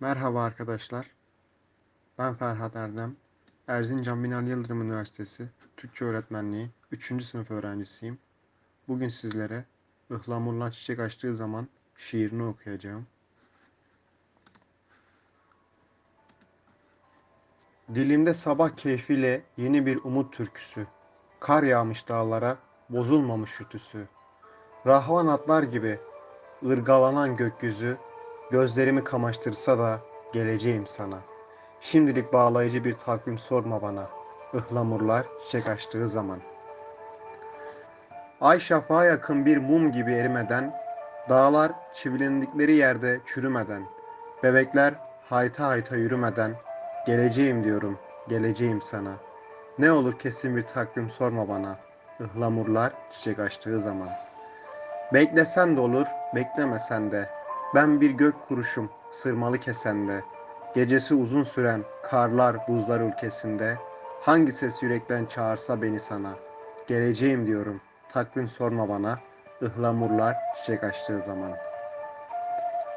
Merhaba arkadaşlar. Ben Ferhat Erdem. Erzincan Binali Yıldırım Üniversitesi Türkçe Öğretmenliği 3. sınıf öğrencisiyim. Bugün sizlere Ihlamurlar çiçek açtığı zaman şiirini okuyacağım. Dilimde sabah keyfiyle yeni bir umut türküsü. Kar yağmış dağlara, bozulmamış ütüsü. Rahvan atlar gibi ırgalanan gökyüzü Gözlerimi kamaştırsa da geleceğim sana. Şimdilik bağlayıcı bir takvim sorma bana. Ihlamurlar çiçek açtığı zaman. Ay şafağa yakın bir mum gibi erimeden, dağlar çivilendikleri yerde çürümeden, bebekler hayta hayta yürümeden, geleceğim diyorum, geleceğim sana. Ne olur kesin bir takvim sorma bana. Ihlamurlar çiçek açtığı zaman. Beklesen de olur, beklemesen de. Ben bir gök kuruşum sırmalı kesende, gecesi uzun süren karlar buzlar ülkesinde, hangi ses yürekten çağırsa beni sana, geleceğim diyorum, takvim sorma bana, ıhlamurlar çiçek açtığı zaman.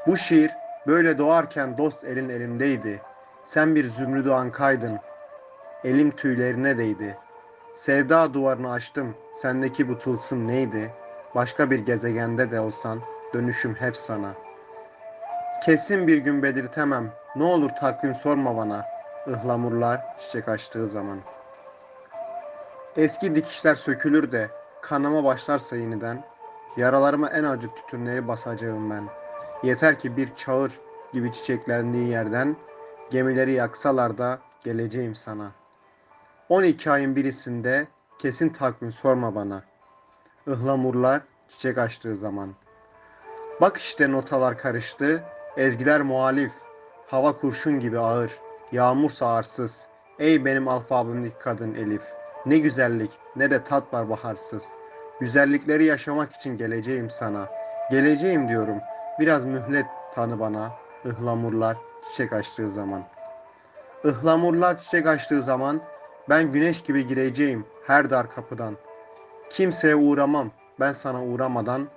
Bu şiir böyle doğarken dost elin elimdeydi, sen bir zümrüdü ankaydın, elim tüylerine değdi. Sevda duvarını açtım, sendeki bu tılsım neydi? Başka bir gezegende de olsan, dönüşüm hep sana.'' Kesin bir gün belirtemem. Ne olur takvim sorma bana. Ihlamurlar çiçek açtığı zaman. Eski dikişler sökülür de kanama başlarsa yeniden. Yaralarıma en acı tütünleri basacağım ben. Yeter ki bir çağır gibi çiçeklendiği yerden gemileri yaksalar da geleceğim sana. 12 ayın birisinde kesin takvim sorma bana. Ihlamurlar çiçek açtığı zaman. Bak işte notalar karıştı, Ezgiler muhalif, hava kurşun gibi ağır, yağmur sağarsız. Ey benim alfabemdeki kadın Elif, ne güzellik ne de tat var baharsız. Güzellikleri yaşamak için geleceğim sana. Geleceğim diyorum, biraz mühlet tanı bana, ıhlamurlar çiçek açtığı zaman. Ihlamurlar çiçek açtığı zaman ben güneş gibi gireceğim her dar kapıdan. Kimseye uğramam ben sana uğramadan.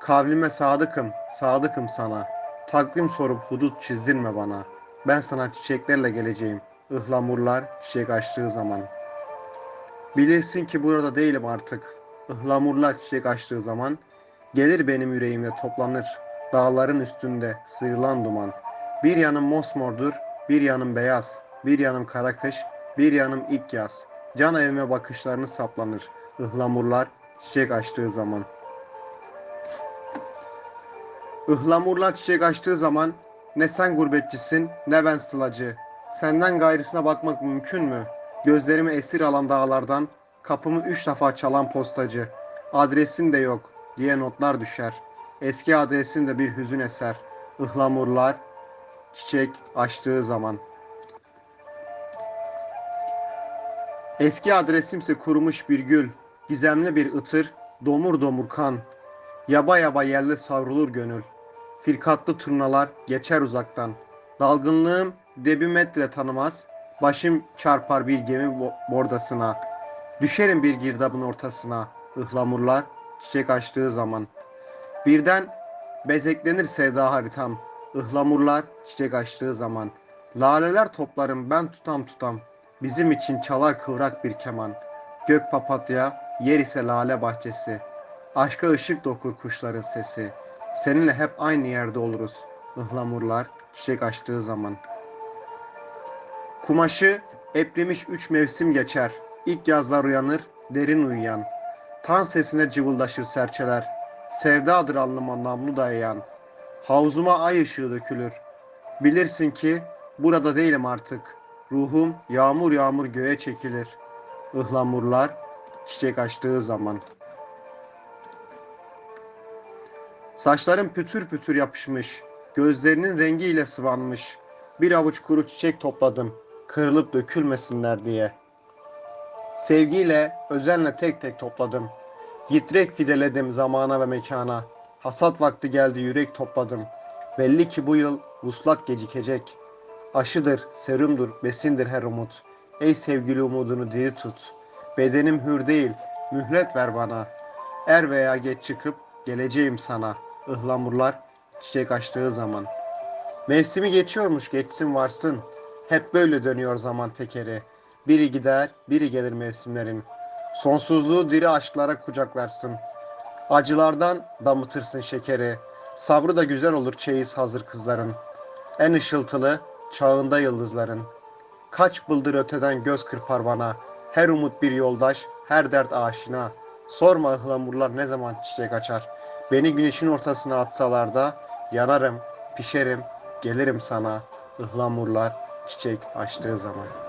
Kavlime sadıkım, sadıkım sana.'' Takvim sorup hudut çizdirme bana. Ben sana çiçeklerle geleceğim. Ihlamurlar çiçek açtığı zaman. Bilirsin ki burada değilim artık. Ihlamurlar çiçek açtığı zaman. Gelir benim yüreğimde toplanır. Dağların üstünde sıyrılan duman. Bir yanım mosmordur, bir yanım beyaz. Bir yanım kara kış, bir yanım ilk yaz. Can evime bakışlarını saplanır. Ihlamurlar çiçek açtığı zaman.'' Ihlamurlar çiçek açtığı zaman ne sen gurbetçisin ne ben sılacı. Senden gayrısına bakmak mümkün mü? Gözlerimi esir alan dağlardan kapımı üç defa çalan postacı. Adresin de yok diye notlar düşer. Eski adresin de bir hüzün eser. Ihlamurlar çiçek açtığı zaman. Eski adresimse kurumuş bir gül, gizemli bir ıtır, domur domur kan. Yaba yaba yerde savrulur gönül. Firkatlı turnalar geçer uzaktan. Dalgınlığım debi metre tanımaz. Başım çarpar bir gemi bordasına. Düşerim bir girdabın ortasına. Ihlamurlar çiçek açtığı zaman. Birden bezeklenir sevda haritam. Ihlamurlar çiçek açtığı zaman. Laleler toplarım ben tutam tutam. Bizim için çalar kıvrak bir keman. Gök papatya, yer ise lale bahçesi. Aşka ışık dokur kuşların sesi.'' Seninle hep aynı yerde oluruz. Ihlamurlar çiçek açtığı zaman. Kumaşı eprimiş üç mevsim geçer. İlk yazlar uyanır, derin uyuyan. Tan sesine cıvıldaşır serçeler. Sevdadır alnıma namlu dayayan. Havzuma ay ışığı dökülür. Bilirsin ki burada değilim artık. Ruhum yağmur yağmur göğe çekilir. Ihlamurlar çiçek açtığı zaman.'' Saçların pütür pütür yapışmış, gözlerinin rengiyle sıvanmış. Bir avuç kuru çiçek topladım, kırılıp dökülmesinler diye. Sevgiyle, özenle tek tek topladım. Yitrek fideledim zamana ve mekana. Hasat vakti geldi yürek topladım. Belli ki bu yıl vuslat gecikecek. Aşıdır, serumdur, besindir her umut. Ey sevgili umudunu diri tut. Bedenim hür değil, mühlet ver bana. Er veya geç çıkıp geleceğim sana.'' Ihlamurlar çiçek açtığı zaman. Mevsimi geçiyormuş geçsin varsın. Hep böyle dönüyor zaman tekeri. Biri gider, biri gelir mevsimlerin. Sonsuzluğu diri aşklara kucaklarsın. Acılardan damıtırsın şekeri. Sabrı da güzel olur çeyiz hazır kızların. En ışıltılı çağında yıldızların. Kaç bıldır öteden göz kırpar bana. Her umut bir yoldaş, her dert aşina. Sorma ıhlamurlar ne zaman çiçek açar. Beni güneşin ortasına atsalar da yanarım, pişerim, gelirim sana. ıhlamurlar çiçek açtığı zaman.